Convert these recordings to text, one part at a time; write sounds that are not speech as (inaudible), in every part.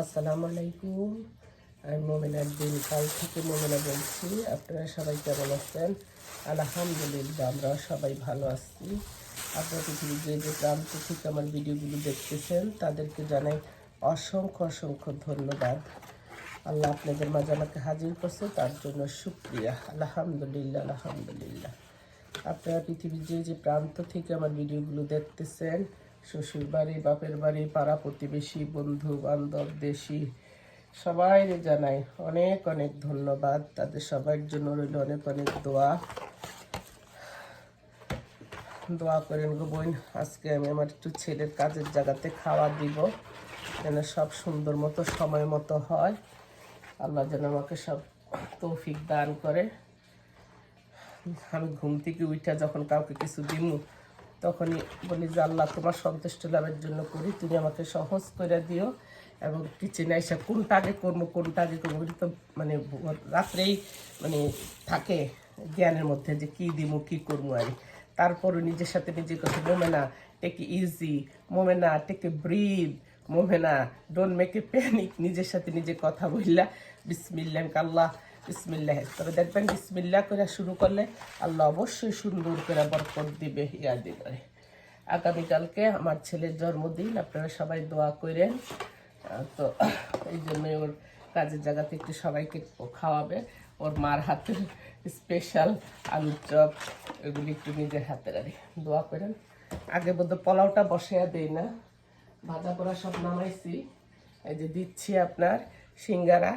আসসালামু আলাইকুম আমি মোমেনার দিন কাল থেকে মোমেনা বলছি। আপনারা সবাই কেমন আছেন? আলহামদুলিল্লাহ আমরা সবাই ভালো আছি। আপনারা পৃথিবীর যে যে প্রান্ত থেকে আমার ভিডিওগুলো দেখতেছেন, তাদেরকে জানাই অসংখ্য অসংখ্য ধন্যবাদ। আল্লাহ আপনাদের মাঝে আমাকে হাজির করছে, তার জন্য শুক্রিয়া। আলহামদুলিল্লাহ আলহামদুলিল্লাহ। আপনারা পৃথিবীর যে যে প্রান্ত থেকে আমার ভিডিওগুলো দেখতেছেন শ্বশুর বাড়ি বাপের বাড়ি, পাড়া প্রতিবেশী বন্ধু বান্ধব দেশি সবাই জানাই অনেক অনেক ধন্যবাদ। তাদের সবার জন্য রইল অনেক অনেক দোয়া। দোয়া করেন গো বোন, আজকে আমি আমার একটু ছেলের কাজের জায়গাতে খাওয়া দিব, যেন সব সুন্দর মতো, সময় মতো হয়। আল্লাহ যেন আমাকে সব তৌফিক দান করে। আমি ঘুম থেকে উঠা যখন কাউকে কিছু দিমু তখনই বলি যে, আল্লাহ, তোমার সন্তুষ্ট লাভের জন্য করি। তুমি আমাকে সহজ করে দিও এবং কিচেনে এসে কোনটা আগে করব কোনটা আগে করব তো মানে রাত্রেই মানে থাকে জ্ঞানের মধ্যে যে কি দিমু, কি করব আর তারপরও নিজের সাথে নিজে কথা Momena take easy Momena take breathe Momena don't make a panic নিজের সাথে নিজে কথা বললা, বিসমিল্লাহ আল্লাহ বিসমিল্লাহ। তবে দেখবেন বিসমিল্লাহ করে শুরু করলে আল্লাহ অবশ্যই সুন্দর করে বরকত দিবে, ইয়া দিবে। আগামীকালকে আমার ছেলের জন্মদিন, আপনারা সবাই দোয়া করেন তো এই জন্য ওর কাজের জায়গাতে একটু সবাইকে খাওয়াবে। ওর মার হাতের স্পেশাল আলুর চপ, এগুলি একটু নিজের হাতের আর দোয়া করেন আগে বোধহয় পোলাওটা বসাইয়া দেই না। ভাজা পোড়া সব নামাইছি। এই যে দিচ্ছি আপনার সিঙ্গারা।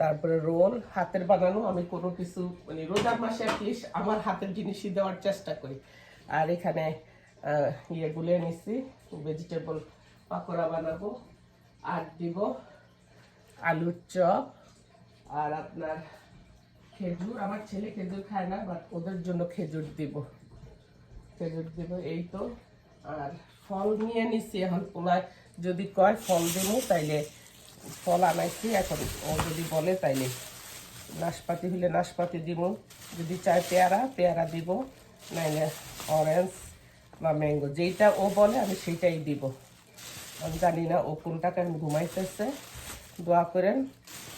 তারপরে রোল, হাতের বানানো, আমি কোনো কিছু মানে রোজার মাসে অ্যাটলিস্ট আমার হাতের জিনিসই দেওয়ার চেষ্টা করি। আর এখানে ইয়ে গুলিয়ে নিছি ভেজিটেবল পাকোড়া বানাবো, আর দিব আলুর চপ, আর আপনার খেজুর, আমার ছেলে খেজুর খায় না বাট ওদের জন্য খেজুর দিব। খেজুর দিব, এই তো। আর ফল নিয়ে নিছি এখন পোলায় যদি কয় ফল দেবো, তাইলে ফল আনাইছি, এখন ও যদি বলে তাইলে নাশপাতি হলে নাশপাতি দিব যদি চায় পেয়ারা পেয়ারা দিব, নাইলে অরেঞ্জ বা ম্যাঙ্গো যেইটা ও বলে আমি সেইটাই দিব। আমি জানি না ও কোনটাকে আমি ঘুমাইতেছে। দোয়া করেন,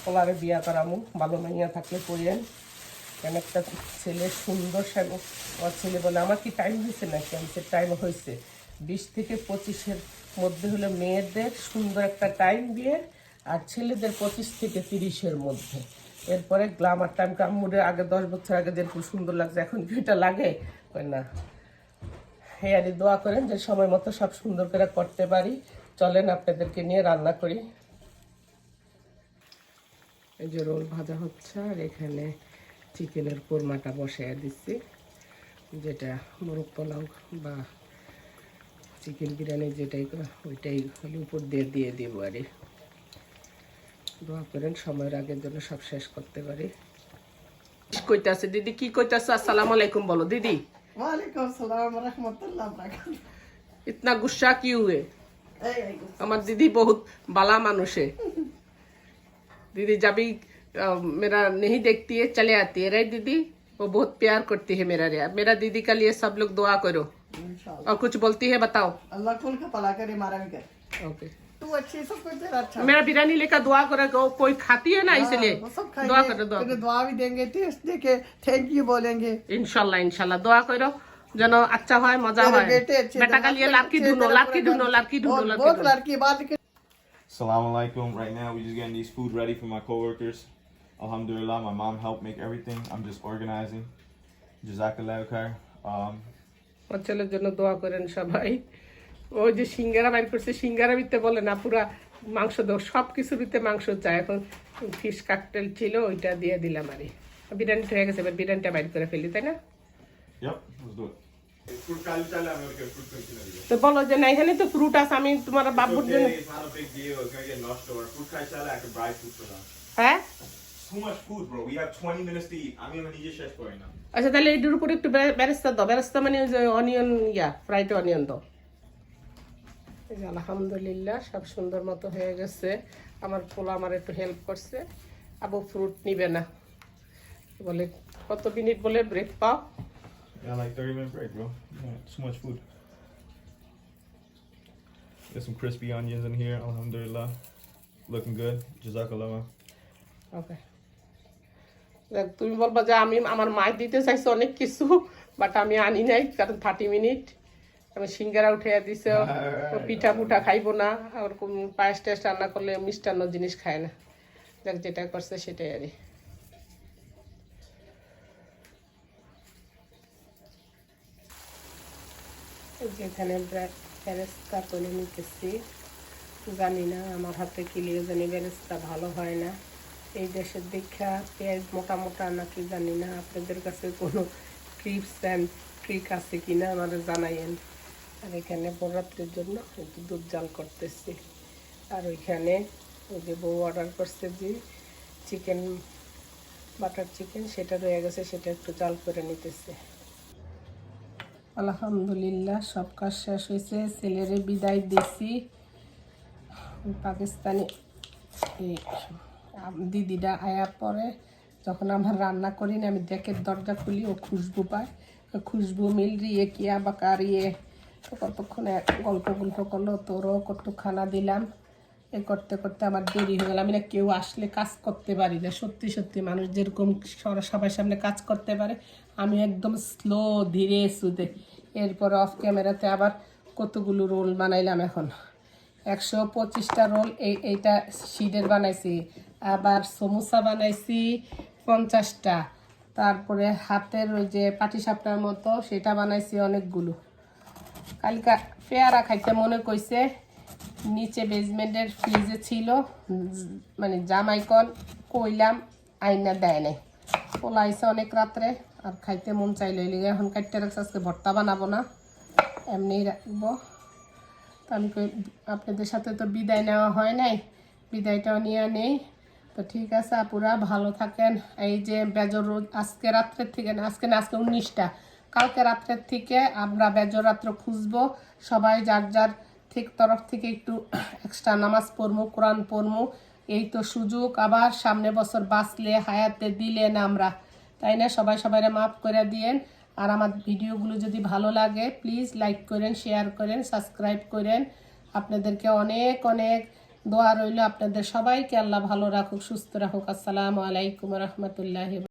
পোলারে বিয়া করামু, ভালো মাইয়া থাকলে করেন কেন একটা ছেলে সুন্দর আমার ছেলে বলে, আমার কি টাইম হয়েছে নাকি? আমি সে টাইম হয়েছে বিশ থেকে পঁচিশের মধ্যে হলো মেয়েদের সুন্দর একটা টাইম বিয়ের আর ছেলেদের পঁচিশ থেকে তিরিশের মধ্যে। এরপরে গ্লামার টাইম কামড়ে আগে দশ বছর আগে যেরকম সুন্দর লাগছে, এখন কি এটা লাগে? না। হেয়ারি দোয়া করেন যে সময় মতো সব সুন্দর করে করতে পারি। চলেন আপনাদেরকে নিয়ে রান্না করি। এই যে রোল ভাজা হচ্ছে, আর এখানে চিকেনের কোরমাটা বসাইয়া দিচ্ছি। যেটা মোরগ পোলাও বা চিকেন বিরিয়ানি যেটাই ওইটাই উপর দিয়ে দিয়ে দিব আর। দোয়া করেন সময়ের আগের জন্য সব শেষ করতে পারি কইতাছে দিদি কি কইতাছে আসসালামু আলাইকুম বলো দিদি वालेकुम सलाम रहमतुल्लाह बरकातहू इतना गुस्सा क्यों हुए ए हमार दीदी बहुत बाला मानुष है दीदी जब भी अ, मेरा नहीं देखती है चले आती है राइट दीदी वो बहुत प्यार करती है मेरा लिए मेरा दीदी का लिए सब लोग दुआ करो इंशाल्लाह और कुछ बोलती है बताओ अल्लाह कुल का भला करे मारा भी करे ओके तू अच्छी सब कुछ तेरा अच्छा मेरा बिरयानी लेकर दुआ करो को- कोई खाती है ना इसलिए हाँ, वो सब दुआ खाएंगे करो दुआ तेरे दुआ भी देंगे टेस्ट देके थैंक यू बोलेंगे ইনশাল্লাহ ইনশাল্লাহ দোয়া করো যেন আচ্ছা হয় মজা तेरे হয় बेटे अच्छे बेटा का लिए हस्बैंड लाकी अच्छे, ढूंढो तेरा लाकी पूरा ढूंढो घर- लाकी ढूंढो बहुत- लाकी बहुत ढूंढो लड़की बात के Assalamu alaikum. Right now, we're just getting these food ready for my coworkers. Alhamdulillah, my mom helped make everything. I'm just organizing. Jazakallah khair. Um, আমার ছেলের জন্য দোয়া করেন সবাই ওই যে সিঙ্গারা বাইর করছে সিঙ্গারা বিতে বলে না পুরা মাংস দাও সব কিছু বিতে মাংস চাই এখন ফিশ কাকটেল ছিল ওইটা দিয়ে দিলাম আরে বিরিয়ানিটা হয়ে গেছে এবার বিরিয়ানিটা বাইর করে ফেলি তাই না। তো বলো যে না এখানে তো ফ্রুট আছে আমি তোমার বাবুর জন্য. হ্যাঁ Too much food, bro. We have 20 minutes to eat. আমি আমার নিজে শেষ করি না। আচ্ছা তাহলে এটার উপরে একটু ব্যারেস্তা দাও ব্যারেস্তা মানে ওই যে অনিয়ন ইয়া ফ্রাইড অনিয়ন দাও আলহামদুলিল্লাহ সব সুন্দর মতো হয়ে গেছে আমার পোলা আমার একটু হেল্প করছে আবু ফ্রুট নিবে না বলে কত মিনিট বলে ব্রেক পাও Yeah, like 30 minute break, bro. Yeah, too much food. Get some crispy onions in here. Alhamdulillah. looking good. Jazakallah. ওকে দেখ তুমি বলবা যে আমি আমার মায় দিতে চাইছো অনেক কিছু বাট আমি আনি নাই কারণ থার্টি মিনিট সিঙ্গারা উঠে দিছে ও পিঠা পুঠা খাইবো না আর কোন- পায়েস টায়েস রান্না করলে মিষ্টান্ন জিনিস খায় না। দেখ যেটা করছে সেটাই আর যেখানে ব্যারেস্তা করে নিতেছি। জানি না আমার হাতে কিলিয়ে জানি ব্যারেস্তা ভালো হয় না। এই দেশের দীক্ষা পেঁয়াজ মোটা মোটা নাকি জানি না আপনাদের কাছে কোনো টিপস অ্যান্ড ট্রিক আছে কি না আমাদের জানাইয়েন। আর এখানে বররাত্রির জন্য দুধ জাল করতেছি। আর ওইখানে ওই যে বউ অর্ডার করছে যে চিকেন বাটার চিকেন সেটা রয়ে গেছে, সেটা একটু জাল করে নিতেছে। আলহামদুলিল্লাহ, সব কাজ শেষ হয়েছে। ছেলেরে বিদায় দিছি। পাকিস্তানি দিদিটা আয়ার পরে, যখন আমার রান্না করি না, আমি ডেকের দরজা খুলি, ও খুশবু পায়। খুশবু মিল রিয়ে, কিয়া বা কারিয়ে তো গল্প গল্প করল, তোরও কত খানা দিলাম। এ করতে করতে আমার দেরি হয়ে গেল। আমি না কেউ আসলে কাজ করতে পারি না। সত্যি সত্যি মানুষ যেরকম সবার সামনে কাজ করতে পারে, আমি একদম স্লো ধীরে, সুদে। এরপর অফ ক্যামেরাতে আবার কতগুলো রোল বানাইলাম এখন। একশো পঁচিশটা রোল এই এইটা শিডের বানাইছি, আবার সমোসা বানাইছি পঞ্চাশটা। তারপরে হাতের ওই যে পাটিসাপটার মতো, সেটা বানাইছি অনেকগুলো। কালকা পেয়ারা খাইতে মনে কইছে, নিচে বেসমেন্টের ফ্রিজে ছিল মানে জামাইকন কইলাম, আইনা দেয় নাই। পোলাইছে অনেক রাত্রে, আর খাইতে মন চাইলে লিগে। এখন কাটতে রাখছে, আজকে ভর্তা বানাবো না, এমনিই রাখব। তো আমি কই, আপনাদের সাথে তো বিদায় নেওয়া হয় নাই, বিদায়টাও নিয়ে নেই। তো ঠিক আছে আপুরা, ভালো থাকেন। এই যে বেজর রোজ, আজকে রাত্রের থেকে না, আজকে না, আজকে উনিশটা। কালকে রাত্রের থেকে আমরা বেজর রাত্র খুঁজবো। সবাই যার যার ঠিক তরফ থেকে একটু (clears throat) এক্সট্রা নামাজ পড়মু, কোরআন পড়মু। এই তো সুযোগ, আবার সামনে বছর বাঁচলে, হায়াতে দিলেন আমরা। তাই না? সবাই সবাই মাফ করে দিয়েন। আর আমার ভিডিওগুলো যদি ভালো লাগে প্লিজ লাইক করেন শেয়ার করেন সাবস্ক্রাইব করেন। আপনাদেরকে অনেক অনেক দোয়া রইল আপনাদের সবাইকে। আল্লাহ ভালো রাখুক, সুস্থ রাখুক। আসসালামু আলাইকুম রহমতুল্লাহ